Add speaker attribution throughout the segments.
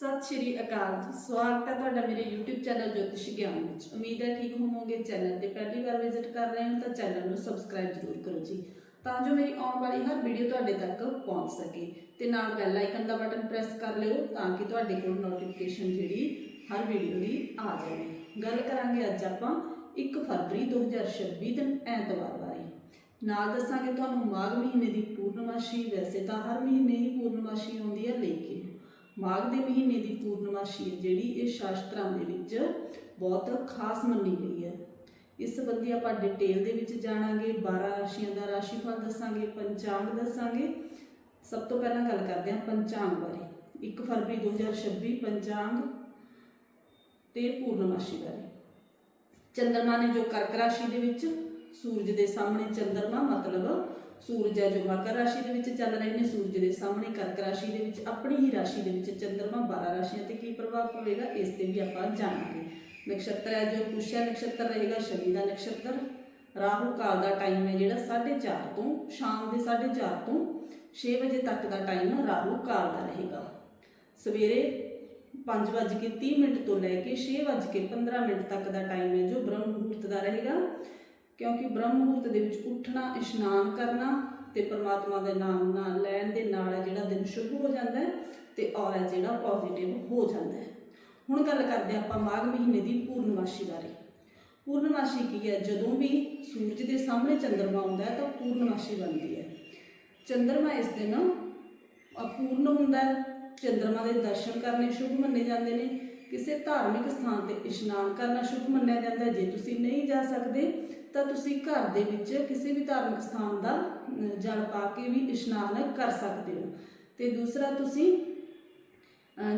Speaker 1: ਸਤਿ ਸ਼੍ਰੀ ਅਕਾਲ ਜੀ। ਸਵਾਗਤ ਹੈ ਤੁਹਾਡਾ ਮੇਰੇ YouTube ਚੈਨਲ ਜੋਤਿਸ਼ ਗਿਆਨ ਵਿੱਚ। ਉਮੀਦ ਹੈ ਠੀਕ ਹੋਵੋਗੇ। ਚੈਨਲ ਤੇ ਪਹਿਲੀ ਵਾਰ ਵਿਜ਼ਿਟ ਕਰ ਰਹੇ ਹੋ ਤਾਂ ਚੈਨਲ ਨੂੰ ਸਬਸਕ੍ਰਾਈਬ ਜ਼ਰੂਰ ਕਰੋ ਜੀ। ਤਾਂ ਜੋ ਮੇਰੀ ਆਉਣ ਵਾਲੀ ਹਰ ਵੀਡੀਓ ਤੁਹਾਡੇ ਤੱਕ ਪਹੁੰਚ ਸਕੇ। ਤੇ ਨਾਲ ਬੈਲ ਆਈਕਨ ਦਾ ਬਟਨ ਪ੍ਰੈਸ ਕਰ ਲਿਓ ਤਾਂ ਕਿ ਤੁਹਾਡੇ ਕੋਲ ਨੋਟੀਫਿਕੇਸ਼ਨ ਜਿਹੜੀ ਹਰ ਵੀਡੀਓ ਦੀ ਆ ਜਾਵੇ। ਗੱਲ ਕਰਾਂਗੇ ਅੱਜ ਆਪਾਂ 1 ਫਰਵਰੀ 2026 ਦਿਨ ਐਤਵਾਰ ਬਾਰੇ। ਨਾਲ ਦੱਸਾਂਗੇ ਤੁਹਾਨੂੰ ਮਾਘ ਮਹੀਨੇ ਦੀ ਪੂਰਨਮਾਸ਼ੀ। ਵੈਸੇ ਤਾਂ ਹਰ ਮਹੀਨੇ ਹੀ ਪੂਰਨਮਾਸ਼ੀ ਆਉਂਦੀ ਹੈ, ਲੇਕਿਨ ਮਾਘ ਦੇ ਮਹੀਨੇ ਦੀ ਪੂਰਨਮਾਸ਼ੀ ਹੈ, ਜਿਹੜੀ ਇਹ ਸ਼ਾਸਤਰਾਂ ਦੇ ਵਿੱਚ ਬਹੁਤ ਖਾਸ ਮੰਨੀ ਗਈ ਹੈ। ਇਸ ਸੰਬੰਧੀ ਆਪਾਂ ਡਿਟੇਲ ਦੇ ਵਿੱਚ ਜਾਣਾਂਗੇ 12 ਰਾਸ਼ੀਆਂ ਦਾ ਰਾਸ਼ੀਫਲ ਦੱਸਾਂਗੇ, ਪੰਚਾਂਗ ਦੱਸਾਂਗੇ। ਸਭ ਤੋਂ ਪਹਿਲਾਂ ਗੱਲ ਕਰਦੇ ਹਾਂ ਪੰਚਾਂਗ ਬਾਰੇ। 1 ਫਰਵਰੀ 2026 ਪੰਚਾਂਗ ਤੇ ਪੂਰਨਮਾਸ਼ੀ ਬਾਰੇ। ਚੰਦਰਮਾ ਨੇ ਜੋ ਕਰਕ ਰਾਸ਼ੀ ਦੇ ਵਿੱਚ ਸੂਰਜ ਦੇ ਸਾਹਮਣੇ ਚੰਦਰਮਾ, ਮਤਲਬ ਸੂਰਜ ਹੈ ਜੋ ਮਕਰ ਰਾਸ਼ੀ ਦੇ ਵਿੱਚ ਚੱਲ ਰਹੇ ਨੇ। ਸੂਰਜ ਦੇ ਸਾਹਮਣੇ ਕਰਕ ਰਾਸ਼ੀ ਦੇ ਵਿੱਚ, ਆਪਣੀ ਹੀ ਰਾਸ਼ੀ ਦੇ ਵਿੱਚ ਚੰਦਰਮਾ 12 ਰਾਸ਼ੀਆਂ ਤੇ ਕੀ ਪ੍ਰਭਾਵ ਪਵੇਗਾ, ਇਸ ਤੇ ਵੀ ਆਪਾਂ ਜਾਣਾਂਗੇ। ਨਕਸ਼ਤਰ ਹੈ ਜੋ ਪੁਸ਼ਿਆ ਨਕਸ਼ਤਰ ਰਹੇਗਾ ਸ਼ਨੀ ਦਾ ਨਕਸ਼ਤਰ। ਰਾਹੂ ਕਾਲ ਦਾ ਟਾਈਮ ਹੈ ਜਿਹੜਾ 4:30 ਤੋਂ, ਸ਼ਾਮ ਦੇ 4:30 ਤੋਂ 6 ਵਜੇ ਤੱਕ ਦਾ ਟਾਈਮ ਰਾਹੂ ਕਾਲ ਦਾ ਰਹੇਗਾ। ਸਵੇਰੇ 5:30 ਮਿੰਟ ਤੋਂ ਲੈ ਕੇ 6:15 ਮਿੰਟ ਤੱਕ ਦਾ ਟਾਈਮ ਹੈ ਜੋ ਬ੍ਰਹਮ ਮੁਹੂਰਤ ਦਾ ਰਹੇਗਾ। ਕਿਉਂਕਿ ਬ੍ਰਹਮ ਮੁਹੂਰਤ ਦੇ ਵਿੱਚ ਉੱਠਣਾ, ਇਸ਼ਨਾਨ ਕਰਨਾ ਤੇ ਪਰਮਾਤਮਾ ਦੇ ਨਾਮ ਨਾਲ ਲੈਣ ਦੇ ਨਾਲ ਜਿਹੜਾ ਦਿਨ ਸ਼ੁਭ ਹੋ ਜਾਂਦਾ ਹੈ ਤੇ ਔਰ ਜਿਹੜਾ ਪੋਜ਼ਿਟਿਵ ਹੋ ਜਾਂਦਾ ਹੈ। ਹੁਣ ਗੱਲ ਕਰਦੇ ਹਾਂ ਆਪਾਂ ਮਾਘ ਮਹੀਨੇ ਦੀ ਪੂਰਨਮਾਸ਼ੀ ਬਾਰੇ। ਪੂਰਨਮਾਸ਼ੀ ਕੀ ਹੈ? ਜਦੋਂ ਵੀ ਸੂਰਜ ਦੇ ਸਾਹਮਣੇ ਚੰਦਰਮਾ ਆਉਂਦਾ ਹੈ ਤਾਂ ਪੂਰਨਮਾਸ਼ੀ ਬਣਦੀ ਹੈ। ਚੰਦਰਮਾ ਇਸ ਦਿਨ ਅਪੂਰਨ ਹੁੰਦਾ ਹੈ। ਚੰਦਰਮਾ ਦੇ ਦਰਸ਼ਨ ਕਰਨੇ ਸ਼ੁਭ ਮੰਨੇ ਜਾਂਦੇ ਨੇ। ਕਿਸੇ ਧਾਰਮਿਕ ਸਥਾਨ ਤੇ ਇਸ਼ਨਾਨ ਕਰਨਾ ਸ਼ੁਭ ਮੰਨਿਆ ਜਾਂਦਾ ਜੇ ਤੁਸੀਂ ਨਹੀਂ ਜਾ ਸਕਦੇ ਤਾਂ ਤੁਸੀਂ ਘਰ ਦੇ ਵਿੱਚ ਕਿਸੇ ਵੀ ਧਾਰਮਿਕ ਸਥਾਨ ਦਾ ਜਲ ਪਾ ਕੇ ਵੀ ਇਸ਼ਨਾਨ ਕਰ ਸਕਦੇ ਹੋ। ਤੇ ਦੂਸਰਾ ਤੁਸੀਂ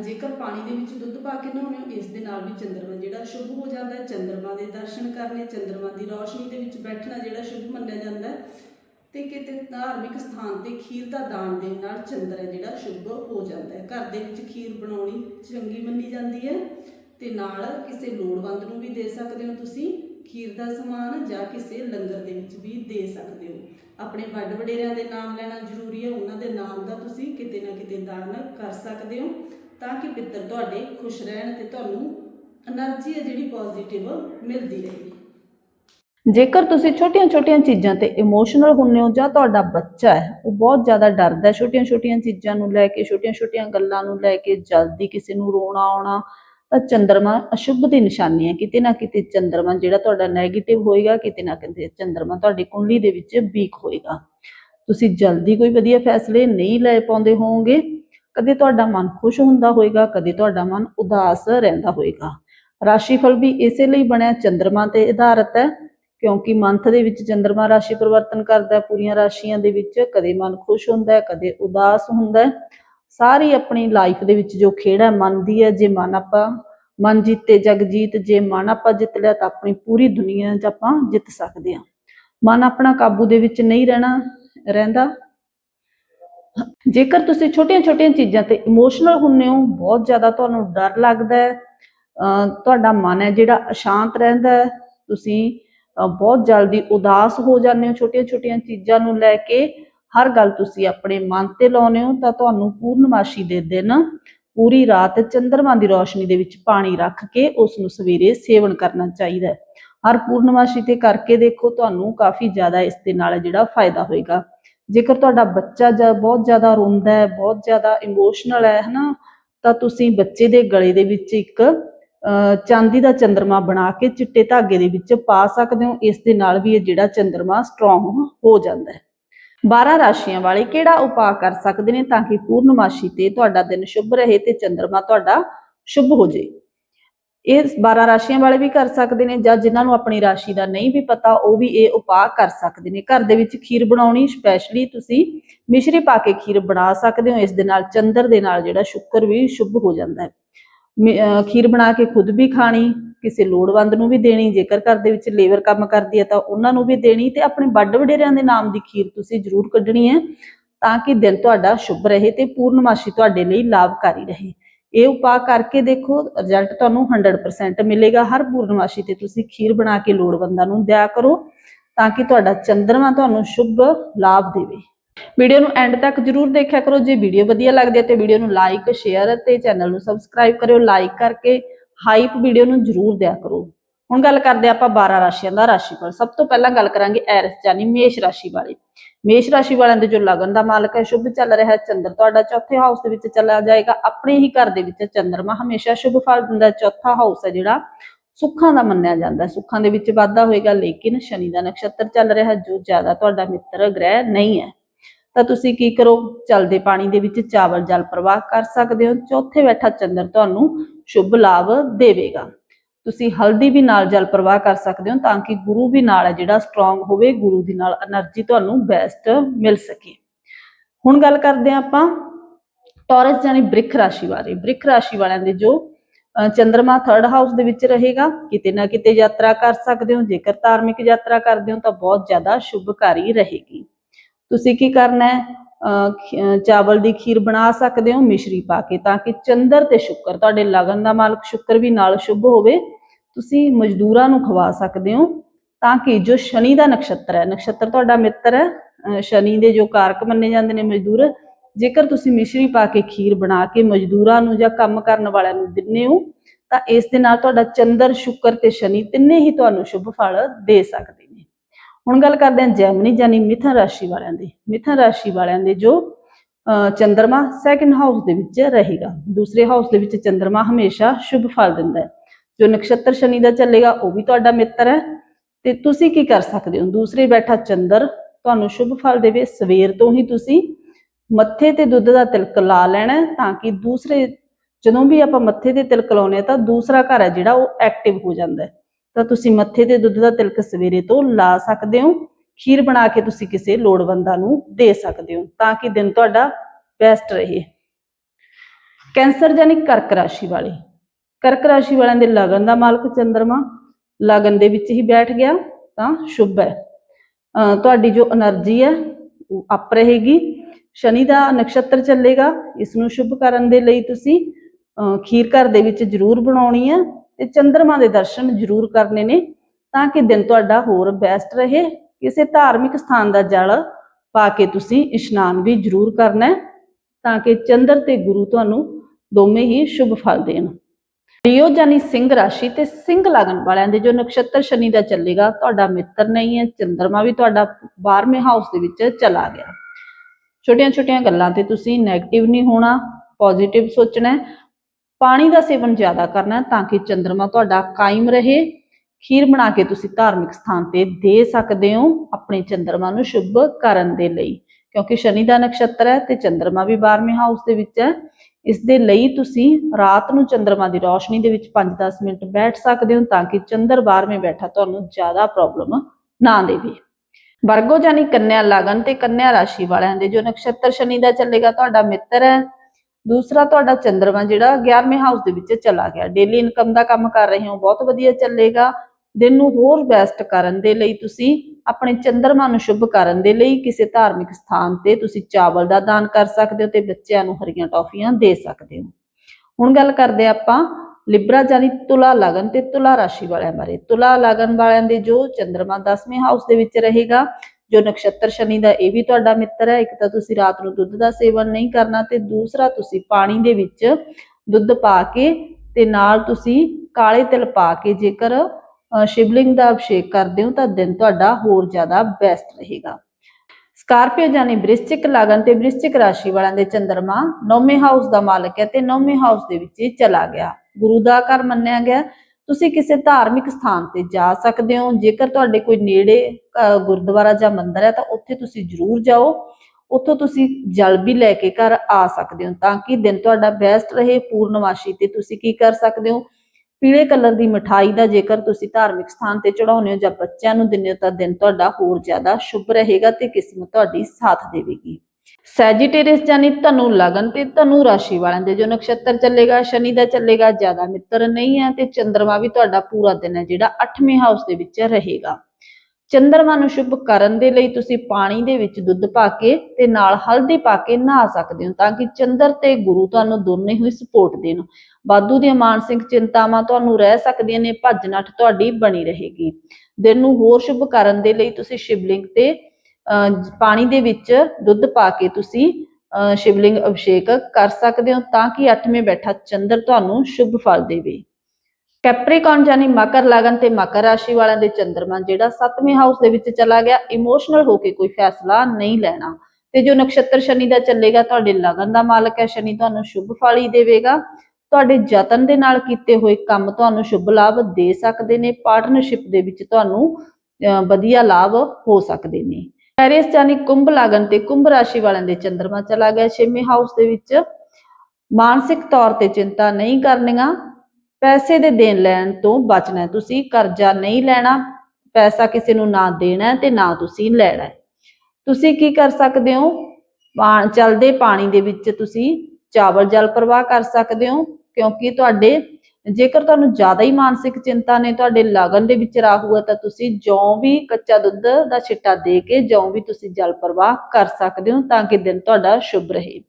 Speaker 1: ਜੇਕਰ ਪਾਣੀ ਦੇ ਵਿੱਚ ਦੁੱਧ ਪਾ ਕੇ ਨਹਾਉਂਦੇ ਹੋ, ਇਸ ਦੇ ਨਾਲ ਵੀ ਚੰਦਰਮਾ ਜਿਹੜਾ ਸ਼ੁਭ ਹੋ ਜਾਂਦਾ ਹੈ। ਚੰਦਰਮਾ ਦੇ ਦਰਸ਼ਨ ਕਰਨੇ, ਚੰਦਰਮਾ ਦੀ ਰੌਸ਼ਨੀ ਦੇ ਵਿੱਚ ਬੈਠਣਾ ਜਿਹੜਾ ਸ਼ੁਭ ਮੰਨਿਆ ਜਾਂਦਾ ਹੈ। ਤੇ ਕਿਤੇ ਧਾਰਮਿਕ ਸਥਾਨ ਤੇ ਖੀਰ ਦਾ ਦਾਨ ਦੇਣ ਨਾਲ ਚੰਦਰ ਹੈ ਜਿਹੜਾ ਸ਼ੁਭ ਹੋ ਜਾਂਦਾ ਹੈ। ਘਰ ਦੇ ਵਿੱਚ ਖੀਰ ਬਣਾਉਣੀ ਚੰਗੀ ਮੰਨੀ ਜਾਂਦੀ ਹੈ। ਤੇ ਨਾਲ ਕਿਸੇ ਲੋੜਵੰਦ ਨੂੰ ਵੀ ਦੇ ਸਕਦੇ ਹੋ ਤੁਸੀਂ। ਖੀਰ ਦਾ ਸਮਾਨ ਜਾਂ ਕਿਸੇ ਲੰਗਰ ਦੇ ਵਿੱਚ ਵੀ ਦੇ ਸਕਦੇ ਹੋ। ਆਪਣੇ ਵੱਡ ਵਡੇਰਿਆਂ ਦੇ ਨਾਮ ਲੈਣਾ ਜ਼ਰੂਰੀ ਹੈ। ਉਹਨਾਂ ਦੇ ਨਾਮ ਦਾ ਤੁਸੀਂ ਕਿਤੇ ਨਾ ਕਿਤੇ ਦਾਨ ਕਰ ਸਕਦੇ ਹੋ ਤਾਂ ਕਿ ਪਿੱਤਰ ਤੁਹਾਡੇ ਖੁਸ਼ ਰਹਿਣ ਤੇ ਤੁਹਾਨੂੰ એનર્ਜੀ ਹੈ ਜਿਹੜੀ ਪੋਜ਼ਿਟਿਵ ਮਿਲਦੀ ਰਹੇ।
Speaker 2: ਜੇਕਰ ਤੁਸੀਂ ਛੋਟੀਆਂ-ਛੋਟੀਆਂ ਚੀਜ਼ਾਂ ਤੇ ਇਮੋਸ਼ਨਲ ਹੁੰਨੇ ਹੋ ਜਾਂ ਤੁਹਾਡਾ ਬੱਚਾ ਹੈ, ਉਹ ਬਹੁਤ ਜ਼ਿਆਦਾ ਡਰਦਾ ਹੈ। ਛੋਟੀਆਂ-ਛੋਟੀਆਂ ਚੀਜ਼ਾਂ ਨੂੰ ਲੈ ਕੇ, ਛੋਟੀਆਂ-ਛੋਟੀਆਂ ਗੱਲਾਂ ਨੂੰ ਲੈ ਕੇ, ਜਲਦੀ ਕਿਸੇ ਨੂੰ ਰੋਣਾ ਆਉਣਾ ਤਾਂ ਚੰਦਰਮਾ ਅਸ਼ੁਭ ਦੀ ਨਿਸ਼ਾਨੀ ਹੈ। ਕਿਤੇ ਨਾ ਕਿਤੇ ਚੰਦਰਮਾ ਜਿਹੜਾ ਤੁਹਾਡਾ 네ਗੇਟਿਵ ਹੋਏਗਾ, ਕਿਤੇ ਨਾ ਕਿਤੇ ਚੰਦਰਮਾ ਤੁਹਾਡੀ ਕੁੰਡਲੀ ਦੇ ਵਿੱਚ ਵੀਕ ਹੋਏਗਾ। ਤੁਸੀਂ ਜਲਦੀ ਕੋਈ ਵਧੀਆ ਫੈਸਲੇ ਨਹੀਂ ਲੈ ਪਾਉਂਦੇ ਹੋਵੋਗੇ। ਕਦੇ ਤੁਹਾਡਾ ਮਨ ਖੁਸ਼ ਹੁੰਦਾ ਹੋਏਗਾ, ਕਦੇ ਤੁਹਾਡਾ ਮਨ ਉਦਾਸ ਰਹਿੰਦਾ ਹੋਏਗਾ। ਰਾਸ਼ੀਫਲ ਵੀ ਇਸੇ ਲਈ ਬਣਿਆ, ਚੰਦਰਮਾ ਤੇ ਆਧਾਰਿਤ ਹੈ, ਕਿਉਂਕਿ ਮੰਥ ਦੇ ਵਿੱਚ ਚੰਦਰਮਾ ਰਾਸ਼ੀ ਪਰਿਵਰਤਨ ਕਰਦਾ ਹੈ, ਪੂਰੀਆਂ ਰਾਸ਼ੀਆਂ ਦੇ ਵਿੱਚ ਕਦੇ ਮਨ ਖੁਸ਼ ਹੁੰਦਾ ਹੈ, ਕਦੇ ਉਦਾਸ ਹੁੰਦਾ ਹੈ। ਸਾਰੀ ਆਪਣੀ ਲਾਈਫ ਦੇ ਵਿੱਚ ਜੋ ਖੇੜਾ ਮਨ ਦੀ ਹੈ, ਜੇ ਮਨ ਆਪਾਂ ਮਨ ਜਿੱਤੇ, ਜਗ ਜੀਤ, ਜੇ ਮਨ ਆਪਾਂ ਜਿੱਤ ਲਿਆ ਤਾਂ ਆਪਣੀ ਪੂਰੀ ਦੁਨੀਆ 'ਚ ਆਪਾਂ ਜਿੱਤ ਸਕਦੇ ਹਾਂ। ਮਨ ਆਪਣਾ ਕਾਬੂ ਦੇ ਵਿੱਚ ਨਹੀਂ ਰਹਿਣਾ, ਰਹਿੰਦਾ। ਜੇਕਰ ਤੁਸੀਂ ਛੋਟੀਆਂ-ਛੋਟੀਆਂ ਚੀਜ਼ਾਂ ਤੇ ਇਮੋਸ਼ਨਲ ਹੁੰਨੇ ਹੋ, ਬਹੁਤ ਜ਼ਿਆਦਾ ਤੁਹਾਨੂੰ ਡਰ ਲੱਗਦਾ ਹੈ। ਅਹ ਤੁਹਾਡਾ ਮਨ ਹੈ ਜਿਹੜਾ ਅਸ਼ਾਂਤ ਰਹਿੰਦਾ ਹੈ। ਤੁਸੀਂ ਅਹ ਬਹੁਤ ਜਲਦੀ ਉਦਾਸ ਹੋ ਜਾਂਦੇ ਹੋ, ਛੋਟੀਆਂ-ਛੋਟੀਆਂ ਚੀਜ਼ਾਂ ਨੂੰ ਲੈ ਕੇ। ਹਰ ਗੱਲ ਤੁਸੀਂ ਆਪਣੇ ਮਨ ਤੇ ਲਾਉਂਦੇ ਹੋ ਤਾਂ ਤੁਹਾਨੂੰ ਪੂਰਨਮਾਸ਼ੀ ਦੇ ਦਿਨ ਪੂਰੀ ਰਾਤ ਚੰਦਰਮਾ ਦੀ ਰੋਸ਼ਨੀ ਦੇ ਵਿੱਚ ਪਾਣੀ ਰੱਖ ਕੇ ਉਸ ਨੂੰ ਸਵੇਰੇ ਸੇਵਨ ਕਰਨਾ ਚਾਹੀਦਾ ਹੈ। ਹਰ ਪੂਰਨਮਾਸ਼ੀ ਤੇ ਕਰਕੇ ਦੇਖੋ ਤੁਹਾਨੂੰ ਕਾਫੀ ਜ਼ਿਆਦਾ ਇਸ ਦੇ ਨਾਲ ਜਿਹੜਾ ਫਾਇਦਾ ਹੋਏਗਾ। ਜੇਕਰ ਤੁਹਾਡਾ ਬੱਚਾ ਜਾਂ ਬਹੁਤ ਜ਼ਿਆਦਾ ਰੋਂਦਾ ਹੈ, ਬਹੁਤ ਜ਼ਿਆਦਾ ਇਮੋਸ਼ਨਲ ਹੈ, ਹਨਾ, ਤਾਂ ਤੁਸੀਂ ਬੱਚੇ ਦੇ ਗਲੇ ਦੇ ਵਿੱਚ ਇੱਕ ਚਾਂਦੀ ਦਾ ਚੰਦਰਮਾ ਬਣਾ ਕੇ ਚਿੱਟੇ ਧਾਗੇ ਦੇ ਵਿੱਚ ਪਾ ਸਕਦੇ ਹੋ। ਇਸ ਦੇ ਨਾਲ ਵੀ ਇਹ ਜਿਹੜਾ ਚੰਦਰਮਾ ਸਟਰੋਂਗ ਹੋ ਜਾਂਦਾ ਹੈ। 12 ਰਾਸ਼ੀਆਂ ਵਾਲੇ ਕਿਹੜਾ ਉਪਾਅ ਕਰ ਸਕਦੇ ਨੇ ਤਾਂ ਕਿ ਪੂਰਨਮਾਸ਼ੀ ਤੇ ਤੁਹਾਡਾ ਦਿਨ ਸ਼ੁਭ ਰਹੇ ਤੇ ਚੰਦਰਮਾ ਤੁਹਾਡਾ ਸ਼ੁਭ ਹੋ ਜੇ। ਇਹ 12 ਰਾਸ਼ੀਆਂ ਵਾਲੇ ਵੀ ਕਰ ਸਕਦੇ ਨੇ ਜਾਂ ਜਿਨ੍ਹਾਂ ਨੂੰ ਆਪਣੀ ਰਾਸ਼ੀ ਦਾ ਨਹੀਂ ਵੀ ਪਤਾ, ਉਹ ਵੀ ਇਹ ਉਪਾਅ ਕਰ ਸਕਦੇ ਨੇ। ਘਰ ਦੇ ਵਿੱਚ ਖੀਰ ਬਣਾਉਣੀ ਸਪੈਸ਼ਲੀ ਤੁਸੀਂ ਮਿਸ਼ਰੀ ਪਾ ਕੇ ਖੀਰ ਬਣਾ ਸਕਦੇ ਹੋ। ਇਸ ਦੇ ਨਾਲ ਚੰਦਰ ਦੇ ਨਾਲ ਜਿਹੜਾ ਸ਼ੁੱਕਰ ਵੀ ਸ਼ੁਭ ਹੋ ਜਾਂਦਾ ਹੈ। ਖੀਰ ਬਣਾ ਕੇ ਖੁਦ ਵੀ ਖਾਣੀ, ਕਿਸੇ ਲੋੜਵੰਦ ਨੂੰ ਵੀ ਦੇਣੀ, ਜੇਕਰ ਘਰ ਦੇ ਵਿੱਚ ਲੇਬਰ ਕੰਮ ਕਰਦੀ ਹੈ ਤਾਂ ਉਹਨਾਂ ਨੂੰ ਵੀ ਦੇਣੀ ਤੇ ਆਪਣੇ ਵੱਡ ਵਡੇਰਿਆਂ ਦੇ ਨਾਮ ਦੀ ਖੀਰ ਤੁਸੀਂ ਜ਼ਰੂਰ ਕੱਢਣੀ ਹੈ ਤਾਂ ਕਿ ਦਿਨ ਤੁਹਾਡਾ ਸ਼ੁਭ ਰਹੇ ਤੇ ਪੂਰਨਮਾਸ਼ੀ ਤੁਹਾਡੇ ਲਈ ਲਾਭਕਾਰੀ ਰਹੇ। ਇਹ ਉਪਾਅ ਕਰਕੇ ਦੇਖੋ ਰਿਜ਼ਲਟ ਤੁਹਾਨੂੰ 100% ਮਿਲੇਗਾ। ਹਰ ਪੂਰਨਮਾਸ਼ੀ ਤੇ ਤੁਸੀਂ ਖੀਰ ਬਣਾ ਕੇ ਲੋੜਵੰਦਾਂ ਨੂੰ ਦਿਆ ਕਰੋ ਤਾਂ ਕਿ ਤੁਹਾਡਾ ਚੰਦਰਮਾ ਤੁਹਾਨੂੰ ਸ਼ੁਭ ਲਾਭ ਦੇਵੇ। ਵੀਡੀਓ ਨੂੰ ਐਂਡ ਤੱਕ ਜਰੂਰ ਦੇਖਿਆ ਕਰੋ। ਜੇ ਵੀਡੀਓ ਵਧੀਆ ਲੱਗਦੀ ਹੈ ਤੇ ਵੀਡੀਓ ਨੂੰ ਲਾਈਕ ਸ਼ੇਅਰ ਤੇ ਚੈਨਲ ਨੂੰ ਸਬਸਕ੍ਰਾਈਬ ਕਰਿਓ। ਲਾਈਕ ਕਰਕੇ ਹਾਈਪ ਵੀਡੀਓ ਨੂੰ ਜਰੂਰ ਦਿਆ ਕਰੋ। ਹੁਣ ਗੱਲ ਕਰਦੇ ਆਪਾਂ 12 ਰਾਸ਼ੀਆਂ ਦਾ ਰਾਸ਼ੀਫਲ। ਸਭ ਤੋਂ ਪਹਿਲਾਂ ਗੱਲ ਕਰਾਂਗੇ ਐਰਸ ਯਾਨੀ ਮੇਸ਼ ਰਾਸ਼ੀ ਬਾਰੇ ਮੇਸ਼ ਰਾਸ਼ੀ ਵਾਲਿਆਂ ਦੇ ਜੋ ਲਗਨ ਦਾ ਮਾਲਕ ਹੈ, ਸ਼ੁਭ ਚੱਲ ਰਿਹਾ ਚੰਦਰ ਤੁਹਾਡਾ ਚੌਥੇ ਹਾਊਸ ਦੇ ਵਿੱਚ ਚਲਾ ਜਾਏਗਾ। ਆਪਣੇ ਹੀ ਘਰ ਦੇ ਵਿੱਚ ਚੰਦਰਮਾ ਹਮੇਸ਼ਾ ਸ਼ੁਭ ਫਲ ਦਿੰਦਾ ਚੌਥਾ ਹਾਊਸ ਹੈ ਜਿਹੜਾ ਸੁੱਖਾਂ ਦਾ ਮੰਨਿਆ ਜਾਂਦਾ ਸੁੱਖਾਂ ਦੇ ਵਿੱਚ ਵਾਧਾ ਹੋਏਗਾ, ਲੇਕਿਨ ਸ਼ਨੀ ਦਾ ਨਕਸ਼ਤਰ ਚੱਲ ਰਿਹਾ ਜੋ ਜ਼ਿਆਦਾ ਤੁਹਾਡਾ ਮਿੱਤਰ ਗ੍ਰਹਿ ਨਹੀਂ ਹੈ। ਤਾਂ ਤੁਸੀਂ ਕੀ ਕਰੋ? ਚਲਦੇ ਪਾਣੀ ਦੇ ਵਿੱਚ ਚਾਵਲ ਜਲ ਪ੍ਰਵਾਹ ਕਰ ਸਕਦੇ ਹੋ। ਚੌਥੇ ਬੈਠਾ ਚੰਦਰ ਤੁਹਾਨੂੰ ਸ਼ੁਭ ਲਾਭ ਦੇਵੇਗਾ। ਤੁਸੀਂ ਹਲਦੀ ਵੀ ਨਾਲ ਜਲ ਪ੍ਰਵਾਹ ਕਰ ਸਕਦੇ ਹੋ ਤਾਂ ਕਿ ਗੁਰੂ ਵੀ ਨਾਲ ਹੈ, ਜਿਹੜਾ ਸਟਰੋਂਗ ਹੋਵੇ, ਗੁਰੂ ਦੀ ਨਾਲ એનર્ਜੀ ਤੁਹਾਨੂੰ ਬੈਸਟ ਮਿਲ ਸਕੇ। ਹੁਣ ਗੱਲ ਕਰਦੇ ਆ ਆਪਾਂ ਟੌਰਸ ਯਾਨੀ ਬ੍ਰਿਖ ਰਾਸ਼ੀ ਵਾਲੇ ਬ੍ਰਿਖ ਰਾਸ਼ੀ ਵਾਲਿਆਂ ਦੇ ਜੋ ਚੰਦਰਮਾ 3rd ਹਾਊਸ ਦੇ ਵਿੱਚ ਰਹੇਗਾ, ਕਿਤੇ ਨਾ ਕਿਤੇ ਯਾਤਰਾ ਕਰ ਸਕਦੇ ਹੋ। ਜੇਕਰ ਧਾਰਮਿਕ ਯਾਤਰਾ ਕਰਦੇ ਹੋ ਤਾਂ ਬਹੁਤ ਜ਼ਿਆਦਾ ਸ਼ੁਭਕਾਰੀ ਰਹੇਗੀ। ਤੁਸੀਂ ਕੀ ਕਰਨਾ ਹੈ? ਚਾਵਲ ਦੀ ਖੀਰ ਬਣਾ ਸਕਦੇ ਹੋ, ਮਿਸ਼ਰੀ ਪਾ ਕੇ, ਤਾਂ ਕਿ ਚੰਦਰ ਤੇ ਸ਼ੁੱਕਰ, ਤੁਹਾਡੇ ਲਗਨ ਦਾ ਮਾਲਕ ਸ਼ੁੱਕਰ ਵੀ ਨਾਲ ਸ਼ੁਭ ਹੋਵੇ, ਤੁਸੀਂ ਮਜ਼ਦੂਰਾਂ ਨੂੰ ਖਵਾ ਸਕਦੇ ਹੋ, ਤਾਂ ਕਿ ਜੋ ਸ਼ਨੀ ਦਾ ਨਕਸ਼ਤਰ ਹੈ, ਨਕਸ਼ਤਰ ਤੁਹਾਡਾ ਮਿੱਤਰ ਹੈ ਸ਼ਨੀ ਦੇ ਜੋ ਕਾਰਕ ਮੰਨੇ ਜਾਂਦੇ ਨੇ ਮਜ਼ਦੂਰ, ਜੇਕਰ ਤੁਸੀਂ ਮਿਸ਼ਰੀ ਪਾ ਕੇ ਖੀਰ ਬਣਾ ਕੇ ਮਜ਼ਦੂਰਾਂ ਨੂੰ ਜਾਂ ਕੰਮ ਕਰਨ ਵਾਲਿਆਂ ਨੂੰ ਦਿੰਦੇ ਹੋ, ਤਾਂ ਇਸ ਦੇ ਨਾਲ ਤੁਹਾਡਾ ਚੰਦਰ, ਸ਼ੁੱਕਰ ਤੇ ਸ਼ਨੀ ਤਿੰਨੇ ਹੀ ਤੁਹਾਨੂੰ ਸ਼ੁਭ ਫਲ ਦੇ ਸਕਦੇ ਹੁਣ ਗੱਲ ਕਰਦੇ ਹਾਂ ਜੈਮਨੀ ਯਾਨੀ ਮਿਥਨ ਰਾਸ਼ੀ ਵਾਲਿਆਂ ਦੀ। ਮਿਥਨ ਰਾਸ਼ੀ ਵਾਲਿਆਂ ਦੇ ਜੋ ਅਹ ਚੰਦਰਮਾ ਸੈਕੰਡ ਹਾਊਸ ਦੇ ਵਿੱਚ ਰਹੇਗਾ। ਦੂਸਰੇ ਹਾਊਸ ਦੇ ਵਿੱਚ ਚੰਦਰਮਾ ਹਮੇਸ਼ਾ ਸ਼ੁਭ ਫਲ ਦਿੰਦਾ ਹੈ। ਜੋ ਨਕਸ਼ਤਰ ਸ਼ਨੀ ਦਾ ਚੱਲੇਗਾ, ਉਹ ਵੀ ਤੁਹਾਡਾ ਮਿੱਤਰ ਹੈ। ਤੇ ਤੁਸੀਂ ਕੀ ਕਰ ਸਕਦੇ ਹੋ? ਦੂਸਰੇ ਬੈਠਾ ਚੰਦਰ, ਤੁਹਾਨੂੰ ਸ਼ੁਭ ਫਲ ਦੇਵੇ। ਸਵੇਰ ਤੋਂ ਹੀ ਤੁਸੀਂ ਮੱਥੇ ਤੇ ਦੁੱਧ ਦਾ ਤਿਲਕ ਲਾ ਲੈਣਾ ਤਾਂ ਕਿ ਦੂਸਰੇ, ਜਦੋਂ ਵੀ ਆਪਾਂ ਮੱਥੇ ਤੇ ਤਿਲਕ ਲਾਉਨੇ ਆ ਤਾਂ ਦੂਸਰਾ ਘਰ ਹੈ ਜਿਹੜਾ ਉਹ ਐਕਟਿਵ ਹੋ ਜਾਂਦਾ ਹੈ। ਤਾਂ ਤੁਸੀਂ ਮੱਥੇ ਦੇ ਦੁੱਧ ਦਾ ਤਿਲਕ ਸਵੇਰੇ ਤੋਂ ਲਾ ਸਕਦੇ ਹੋ। ਖੀਰ ਬਣਾ ਕੇ ਤੁਸੀਂ ਕਿਸੇ ਲੋੜਵੰਦਾਂ ਨੂੰ ਦੇ ਸਕਦੇ ਹੋ ਤਾਂ ਕਿ ਦਿਨ ਤੁਹਾਡਾ ਬੈਸਟ ਰਹੇ। ਕੈਂਸਰ ਜਾਨੀ ਕਰਕ ਰਾਸ਼ੀ ਵਾਲੇ। ਕਰਕ ਰਾਸ਼ੀ ਵਾਲਿਆਂ ਦੇ ਲਗਨ ਦਾ ਮਾਲਕ ਚੰਦਰਮਾ ਲਗਨ ਦੇ ਵਿੱਚ ਹੀ ਬੈਠ ਗਿਆ ਤਾਂ ਸ਼ੁਭ ਹੈ। ਤੁਹਾਡੀ ਜੋ એનર્ਜੀ ਹੈ, ਉਹ ਅਪ ਰਹੇਗੀ। ਸ਼ਨੀ ਦਾ ਨਕਸ਼ਤਰ ਚੱਲੇਗਾ, ਇਸ ਨੂੰ ਸ਼ੁਭ ਕਰਨ ਦੇ ਲਈ ਤੁਸੀਂ ਖੀਰ ਘਰ ਦੇ ਵਿੱਚ ਜ਼ਰੂਰ ਬਣਾਉਣੀ ਹੈ। ਤੇ ਚੰਦਰਮਾ ਦੇ ਦਰਸ਼ਨ ਜ਼ਰੂਰ ਕਰਨੇ ਨੇ ਤਾਂ ਕਿ ਦਿਨ ਤੁਹਾਡਾ ਹੋਰ ਬੈਸਟ ਰਹੇ। ਕਿਸੇ ਧਾਰਮਿਕ ਸਥਾਨ ਦਾ ਜਲ ਪਾ ਕੇ ਤੁਸੀਂ ਇਸ਼ਨਾਨ ਵੀ ਜ਼ਰੂਰ ਕਰਨਾ ਹੈ ਤਾਂ ਕਿ ਚੰਦਰ ਤੇ ਗੁਰੂ ਤੁਹਾਨੂੰ ਦੋਵੇਂ ਹੀ ਸ਼ੁਭ ਫਲ ਦੇਣ। ਲਿਓ ਜਾਨੀ ਸਿੰਘ ਰਾਸ਼ੀ ਤੇ ਸਿੰਘ ਲਗਨ ਵਾਲਿਆਂ ਦੇ ਜੋ ਨਕਸ਼ਤਰ ਸ਼ਨੀ ਦਾ ਚੱਲੇਗਾ, ਤੁਹਾਡਾ ਮਿੱਤਰ ਨਹੀਂ ਹੈ, ਚੰਦਰਮਾ ਵੀ ਤੁਹਾਡਾ 12ਵੇਂ ਹਾਊਸ ਦੇ ਵਿੱਚ ਚਲਾ ਗਿਆ। ਛੋਟੀਆਂ-ਛੋਟੀਆਂ ਗੱਲਾਂ ਤੇ ਤੁਸੀਂ 네ਗੇਟਿਵ ਨਹੀਂ ਹੋਣਾ ਪੋਜ਼ਿਟਿਵ ਸੋਚਣਾ ਪਾਣੀ ਦਾ ਸੇਵਨ ਜ਼ਿਆਦਾ ਕਰਨਾ ਤਾਂ ਕਿ ਚੰਦਰਮਾ ਤੁਹਾਡਾ ਕਾਇਮ ਰਹੇ। ਖੀਰ ਬਣਾ ਕੇ ਤੁਸੀਂ ਧਾਰਮਿਕ ਸਥਾਨ ਤੇ ਦੇ ਸਕਦੇ ਹੋ ਆਪਣੇ ਚੰਦਰਮਾ ਨੂੰ ਸ਼ੁਭ ਕਰਨ ਦੇ ਲਈ। ਕਿਉਂਕਿ ਸ਼ਨੀ ਦਾ ਨਕਸ਼ਤਰ ਹੈ ਤੇ ਚੰਦਰਮਾ ਵੀ 12ਵੇਂ ਹਾਊਸ ਦੇ ਵਿੱਚ ਹੈ। ਇਸ ਦੇ ਲਈ ਤੁਸੀਂ ਰਾਤ ਨੂੰ ਚੰਦਰਮਾ ਦੀ ਰੋਸ਼ਨੀ ਦੇ ਵਿੱਚ 5-10 ਮਿੰਟ ਬੈਠ ਸਕਦੇ ਹੋ ਤਾਂ ਕਿ ਚੰਦਰ 12ਵੇਂ ਬੈਠਾ ਤੁਹਾਨੂੰ ਜ਼ਿਆਦਾ ਪ੍ਰੋਬਲਮ ਨਾ ਦੇਵੇ। ਵਰਗੋ ਜਾਨੀ ਕੰਨਿਆ ਲਗਨ ਤੇ ਕੰਨਿਆ ਰਾਸ਼ੀ ਵਾਲਿਆਂ ਦੇ ਜੋ ਨਕਸ਼ਤਰ ਸ਼ਨੀ ਦਾ ਚੱਲੇਗਾ, ਤੁਹਾਡਾ ਮਿੱਤਰ ਹੈ। ਦੂਸਰਾ ਤੁਹਾਡਾ ਚੰਦਰਮਾ ਜਿਹੜਾ 11ਵੇਂ ਹਾਊਸ ਦੇ ਵਿੱਚ ਚਲਾ ਗਿਆ। ਡੇਲੀ ਇਨਕਮ ਦਾ ਕੰਮ ਕਰ ਰਹੇ ਹੋ, ਬਹੁਤ ਵਧੀਆ ਚੱਲੇਗਾ। ਦਿਨ ਨੂੰ ਹੋਰ ਬੈਸਟ ਕਰਨ ਦੇ ਲਈ ਤੁਸੀਂ ਆਪਣੇ ਚੰਦਰਮਾ ਨੂੰ ਸ਼ੁਭ ਕਰਨ ਦੇ ਲਈ ਕਿਸੇ ਧਾਰਮਿਕ ਸਥਾਨ ਤੇ ਤੁਸੀਂ ਚਾਵਲ ਦਾ ਦਾਨ ਕਰ ਸਕਦੇ ਹੋ ਤੇ ਬੱਚਿਆਂ ਨੂੰ ਹਰੀਆਂ ਟੌਫੀਆਂ ਦੇ ਸਕਦੇ ਹੋ। ਹੁਣ ਗੱਲ ਕਰਦੇ ਹਾਂ ਆਪਾਂ ਲਿਬਰਾ ਜਾਨੀ ਤੁਲਾ ਲਗਨ ਤੇ ਤੁਲਾ ਰਾਸ਼ੀ ਵਾਲਿਆਂ ਬਾਰੇ। ਤੁਲਾ ਲਗਨ ਵਾਲਿਆਂ ਦੇ ਜੋ ਚੰਦਰਮਾ 10ਵੇਂ ਹਾਊਸ ਦੇ ਵਿੱਚ ਰਹੇਗਾ ਜੋ ਨਕਸ਼ਤਰ ਸ਼ਨੀ ਦਾ ਇਹ ਵੀ ਤੁਹਾਡਾ ਮਿੱਤਰ ਹੈ, ਇੱਕ ਤਾਂ ਤੁਸੀਂ ਰਾਤ ਨੂੰ ਦੁੱਧ ਦਾ ਸੇਵਨ ਨਹੀਂ ਕਰਨਾ ਤੇ ਦੂਸਰਾ ਤੁਸੀਂ ਪਾਣੀ ਦੇ ਵਿੱਚ ਦੁੱਧ ਪਾ ਕੇ ਤੇ ਨਾਲ ਤੁਸੀਂ ਕਾਲੇ ਤਿਲ ਪਾ ਕੇ ਜੇਕਰ ਸ਼ਿਵਲਿੰਗ ਦਾ ਅਭਿਸ਼ੇਕ ਕਰਦੇ ਹੋ ਤਾਂ ਦਿਨ ਤੁਹਾਡਾ ਹੋਰ ਜ਼ਿਆਦਾ ਬੈਸਟ ਰਹੇਗਾ। ਸਕਾਰਪੀਓ ਜਾਨੀ ਬ੍ਰਿਸ਼ਚਿਕ ਲਗਨ ਤੇ ਬ੍ਰਿਸ਼ਚਿਕ ਰਾਸ਼ੀ ਵਾਲਿਆਂ ਦੇ ਚੰਦਰਮਾ ਨੌਵੇਂ ਹਾਊਸ ਦਾ ਮਾਲਕ ਹੈ ਤੇ ਨੌਵੇਂ ਹਾਊਸ ਦੇ ਵਿੱਚ ਚਲਾ ਗਿਆ। ਗੁਰੂ ਦਾ ਘਰ ਮੰਨਿਆ ਗਿਆ। ਤੁਸੀਂ ਕਿਸੇ ਧਾਰਮਿਕ ਸਥਾਨ ਤੇ ਜਾ ਸਕਦੇ ਹੋ। ਜੇਕਰ ਤੁਹਾਡੇ ਕੋਈ ਨੇੜੇ ਗੁਰਦੁਆਰਾ ਜਾਂ ਮੰਦਿਰ ਹੈ, ਤਾਂ ਉੱਥੇ ਤੁਸੀਂ ਜ਼ਰੂਰ ਜਾਓ। ਉੱਥੋਂ ਤੁਸੀਂ ਜਲ ਵੀ ਲੈ ਕੇ ਘਰ ਆ ਸਕਦੇ ਹੋ ਤਾਂ ਕਿ ਦਿਨ ਤੁਹਾਡਾ ਬੈਸਟ ਰਹੇ, ਪੂਰਨਮਾਸ਼ੀ ਤੇ ਤੁਸੀਂ ਕੀ ਕਰ ਸਕਦੇ ਹੋ? ਪੀਲੇ ਕਲਰ ਦੀ ਮਠਾਈ ਦਾ ਜੇਕਰ ਤੁਸੀਂ ਧਾਰਮਿਕ ਸਥਾਨ ਤੇ ਚੜਾਉਂਦੇ ਹੋ ਜਾਂ ਬੱਚਿਆਂ ਨੂੰ ਦਿੰਦੇ ਹੋ ਤਾਂ ਦਿਨ ਤੁਹਾਡਾ ਹੋਰ ਜ਼ਿਆਦਾ ਸ਼ੁਭ ਰਹੇਗਾ ਤੇ ਕਿਸਮਤ ਤੁਹਾਡੀ ਸਾਥ ਦੇਵੇਗੀ। ਸੈਜੀਟੇਰੀਅਸ ਜਾਨੀ ਧਨੂ ਲਗਨ ਤੇ ਧਨੂ ਰਾਸ਼ੀ ਵਾਲਿਆਂ ਦੇ ਜੋ ਨਕਸ਼ਤਰ ਚੱਲੇਗਾ, ਸ਼ਨੀ ਦਾ ਚੱਲੇਗਾ, ਜ਼ਿਆਦਾ ਮਿੱਤਰ ਨਹੀਂ ਹੈ ਤੇ ਚੰਦਰਮਾ ਵੀ ਤੁਹਾਡਾ ਪੂਰਾ ਦਿਨ ਹੈ, ਜਿਹੜਾ 8ਵੇਂ ਹਾਊਸ ਦੇ ਵਿੱਚ ਰਹੇਗਾ। ਚੰਦਰਮਾ ਨੂੰ ਸ਼ੁਭ ਕਰਨ ਦੇ ਲਈ ਤੁਸੀਂ ਪਾਣੀ ਦੇ ਵਿੱਚ ਦੁੱਧ ਪਾ ਕੇ ਤੇ ਨਾਲ ਹਲਦੀ ਪਾ ਕੇ ਨਹਾ ਸਕਦੇ ਹੋ ਤਾਂ ਕਿ ਚੰਦਰ ਤੇ ਗੁਰੂ ਤੁਹਾਨੂੰ ਦੋਨੇ ਹੀ ਸਪੋਰਟ ਦੇਣ। ਵਾਧੂ ਦੀਆਂ ਮਾਨਸਿਕ ਚਿੰਤਾਵਾਂ ਤੁਹਾਨੂੰ ਰਹਿ ਸਕਦੀਆਂ ਨੇ ਭੱਜ ਨੱਠ ਤੁਹਾਡੀ ਬਣੀ ਰਹੇਗੀ। ਦਿਨ ਨੂੰ ਹੋਰ ਸ਼ੁਭ ਕਰਨ ਦੇ ਲਈ ਤੁਸੀਂ ਸ਼ਿਵਲਿੰਗ ਤੇ ਪਾਣੀ ਦੇ ਵਿੱਚ ਦੁੱਧ ਪਾ ਕੇ ਤੁਸੀਂ ਅਹ, ਸ਼ਿਵਲਿੰਗ ਅਭਿਸ਼ੇਕ ਕਰ ਸਕਦੇ ਹੋ ਤਾਂ ਕਿ ਅੱਠਵੇਂ ਬੈਠਾ ਚੰਦਰ ਤੁਹਾਨੂੰ ਸ਼ੁਭ ਫਲ ਦੇਵੇ। ਕੈਪਰੀਕੌਨ ਯਾਨੀ ਮਕਰ ਲਗਨ ਤੇ ਮਕਰ ਰਾਸ਼ੀ ਵਾਲਿਆਂ ਦੇ ਚੰਦਰਮਾ ਜਿਹੜਾ 7ਵੇਂ ਹਾਊਸ ਦੇ ਵਿੱਚ ਚਲਾ ਗਿਆ ਇਮੋਸ਼ਨਲ ਹੋ ਕੇ ਕੋਈ ਫੈਸਲਾ ਨਹੀਂ ਲੈਣਾ। ਤੇ ਜੋ ਨਕਸ਼ਤਰ ਸ਼ਨੀ ਦਾ ਚੱਲੇਗਾ ਤੁਹਾਡੇ ਲਗਨ ਦਾ ਮਾਲਕ ਹੈ ਸ਼ਨੀ ਤੁਹਾਨੂੰ ਸ਼ੁਭ ਫਲ ਹੀ ਦੇਵੇਗਾ। ਤੁਹਾਡੇ ਯਤਨ ਦੇ ਨਾਲ ਕੀਤੇ ਹੋਏ ਕੰਮ ਤੁਹਾਨੂੰ ਸ਼ੁਭ ਲਾਭ ਦੇ ਸਕਦੇ ਨੇ ਪਾਰਟਨਰਸ਼ਿਪ ਦੇ ਵਿੱਚ ਤੁਹਾਨੂੰ ਅਹ, ਵਧੀਆ ਲਾਭ ਹੋ ਸਕਦੇ ਨੇ। ਐਰੀਸ ਯਾਨੀ ਕੁੰਭ ਲਗਨ ਤੇ ਕੁੰਭ ਰਾਸ਼ੀ ਵਾਲਿਆਂ ਦੇ ਚੰਦਰਮਾ ਚਲਾ ਗਿਆ। 6ਵੇਂ ਹਾਊਸ ਦੇ ਵਿੱਚ ਮਾਨਸਿਕ ਤੌਰ ਤੇ ਚਿੰਤਾ ਨਹੀਂ ਕਰਨੀਆਂ। ਪੈਸੇ ਦੇ ਦੇਣ ਲੈਣ ਤੋਂ ਬਚਣਾ ਤੁਸੀਂ ਕਰਜ਼ਾ ਨਹੀਂ ਲੈਣਾ। ਪੈਸਾ ਕਿਸੇ ਨੂੰ ਨਾ ਦੇਣਾ ਤੇ ਨਾ ਤੁਸੀਂ ਲੈਣਾ ਤੁਸੀਂ ਕੀ ਕਰ ਸਕਦੇ ਹੋ? ਚਲਦੇ ਪਾਣੀ ਦੇ ਵਿੱਚ ਤੁਸੀਂ ਚਾਵਲ ਜਲ ਪ੍ਰਵਾਹ ਕਰ ਸਕਦੇ ਹੋ। ਕਿਉਂਕਿ ਤੁਹਾਡੇ ਜੇਕਰ ਤੁਹਾਨੂੰ ਜ਼ਿਆਦਾ ਹੀ ਮਾਨਸਿਕ ਚਿੰਤਾ ਨੇ, ਤੁਹਾਡੇ ਲਾਗਨ ਦੇ ਵਿੱਚ ਰਾਹੂ ਹੈ ਤਾਂ ਤੁਸੀਂ ਜੌਂ ਵੀ ਕੱਚਾ ਦੁੱਧ ਦਾ ਛਿੱਟਾ ਦੇ ਕੇ ਜੌਂ ਵੀ ਤੁਸੀਂ ਜਲ ਪ੍ਰਵਾਹ ਕਰ ਸਕਦੇ ਹੋ ਤਾਂ ਕਿ ਦਿਨ ਤੁਹਾਡਾ ਸ਼ੁਭ ਰਹੇ।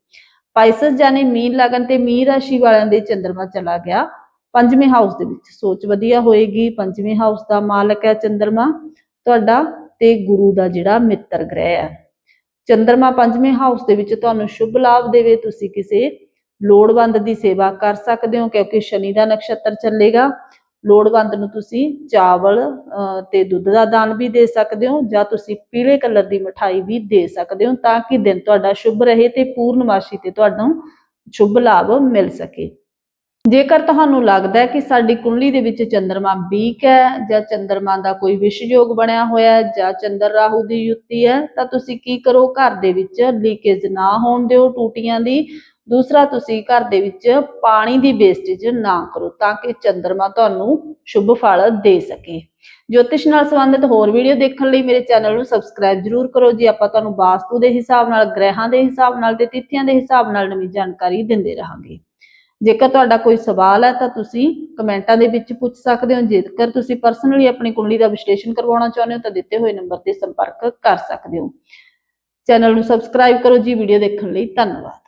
Speaker 2: ਪਾਈਸਸ ਜਾਨੀ ਮੀਨ ਲਗਨ ਤੇ ਮੀਨ ਰਾਸ਼ੀ ਵਾਲਿਆਂ ਦੇ ਚੰਦਰਮਾ ਚਲਾ ਗਿਆ। ਪੰਜਵੇਂ ਹਾਊਸ ਦੇ ਵਿੱਚ ਸੋਚ ਵਧੀਆ ਹੋਏਗੀ। ਪੰਜਵੇਂ ਹਾਊਸ ਦਾ ਮਾਲਕ ਹੈ ਚੰਦਰਮਾ। ਤੁਹਾਡਾ ਤੇ ਗੁਰੂ ਦਾ ਜਿਹੜਾ ਮਿੱਤਰ ਗ੍ਰਹਿ ਹੈ। ਚੰਦਰਮਾ ਪੰਜਵੇਂ ਹਾਊਸ ਦੇ ਵਿੱਚ ਤੁਹਾਨੂੰ ਸ਼ੁਭ ਲਾਭ ਦੇਵੇ। ਤੁਸੀਂ ਕਿਸੇ ਲੋੜਵੰਦ ਦੀ ਸੇਵਾ ਕਰ ਸਕਦੇ ਹੋ ਕਿਉਂਕਿ ਸ਼ਨੀ ਦਾ ਨਕਸ਼ਤਰ ਚੱਲੇਗਾ। ਲੋੜਵੰਦ ਨੂੰ ਤੁਸੀਂ ਚਾਵਲ ਅਹ, ਤੇ ਦੁੱਧ ਦਾ ਦਾਨ ਵੀ ਦੇ ਸਕਦੇ ਹੋ ਜਾਂ ਤੁਸੀਂ ਪੀਲੇ ਕਲਰ ਦੀ ਮਠਾਈ ਵੀ ਦੇ ਸਕਦੇ ਹੋ ਤਾਂ ਕਿ ਦਿਨ ਤੁਹਾਡਾ ਸ਼ੁਭ ਰਹੇ ਤੇ ਪੂਰਨਮਾਸ਼ੀ ਤੇ ਤੁਹਾਨੂੰ ਸ਼ੁਭ ਲਾਭ ਮਿਲ ਸਕੇ। ਜੇਕਰ ਤੁਹਾਨੂੰ ਲੱਗਦਾ ਹੈ ਕਿ ਸਾਡੀ ਕੁੰਡਲੀ ਦੇ ਵਿੱਚ ਚੰਦਰਮਾ ਵੀਕ ਹੈ ਜਾਂ ਚੰਦਰਮਾ ਦਾ ਕੋਈ ਵਿਸ਼ਯੋਗ ਬਣਿਆ ਹੋਇਆ ਹੈ ਜਾਂ ਚੰਦਰ ਰਾਹੂ ਦੀ ਯੁੱਤੀ ਹੈ ਤਾਂ ਤੁਸੀਂ ਕੀ ਕਰੋ? ਘਰ ਦੇ ਵਿੱਚ ਲੀਕੇਜ ਨਾ ਹੋਣ ਦਿਓ ਟੂਟੀਆਂ ਦੀ। ਦੂਸਰਾ, ਤੁਸੀਂ ਘਰ ਦੇ ਵਿੱਚ ਪਾਣੀ ਦੀ ਵੇਸਟੇਜ ਨਾ ਕਰੋ ਤਾਂ ਕਿ ਚੰਦਰਮਾ ਤੁਹਾਨੂੰ ਸ਼ੁਭ ਫਲ ਦੇ ਸਕੇ। ਜੋਤਿਸ਼ ਨਾਲ ਸੰਬੰਧਿਤ ਹੋਰ ਵੀਡੀਓ ਦੇਖਣ ਲਈ ਮੇਰੇ ਚੈਨਲ ਨੂੰ ਸਬਸਕ੍ਰਾਈਬ ਜਰੂਰ ਕਰੋ ਜੀ। ਆਪਾਂ ਤੁਹਾਨੂੰ ਵਾਸਤੂ ਦੇ ਹਿਸਾਬ ਨਾਲ, ਗ੍ਰਹਿਾਂ ਦੇ ਹਿਸਾਬ ਨਾਲ ਤੇ ਤਿਥੀਆਂ ਦੇ ਹਿਸਾਬ ਨਾਲ ਨਵੀਂ ਜਾਣਕਾਰੀ ਦਿੰਦੇ ਰਹਾਂਗੇ। ਜੇਕਰ ਤੁਹਾਡਾ ਕੋਈ ਸਵਾਲ ਹੈ ਤਾਂ ਤੁਸੀਂ ਕਮੈਂਟਾਂ ਦੇ ਵਿੱਚ ਪੁੱਛ ਸਕਦੇ ਹੋ। ਜੇਕਰ ਤੁਸੀਂ ਪਰਸਨਲੀ ਆਪਣੀ ਕੁੰਡਲੀ ਦਾ ਵਿਸ਼ਲੇਸ਼ਣ ਕਰਵਾਉਣਾ ਚਾਹੁੰਦੇ ਹੋ ਤਾਂ ਦਿੱਤੇ ਹੋਏ ਨੰਬਰ ਤੇ ਸੰਪਰਕ ਕਰ ਸਕਦੇ ਹੋ। ਚੈਨਲ ਨੂੰ ਸਬਸਕ੍ਰਾਈਬ ਕਰੋ ਜੀ। ਵੀਡੀਓ ਦੇਖਣ ਲਈ ਧੰਨਵਾਦ।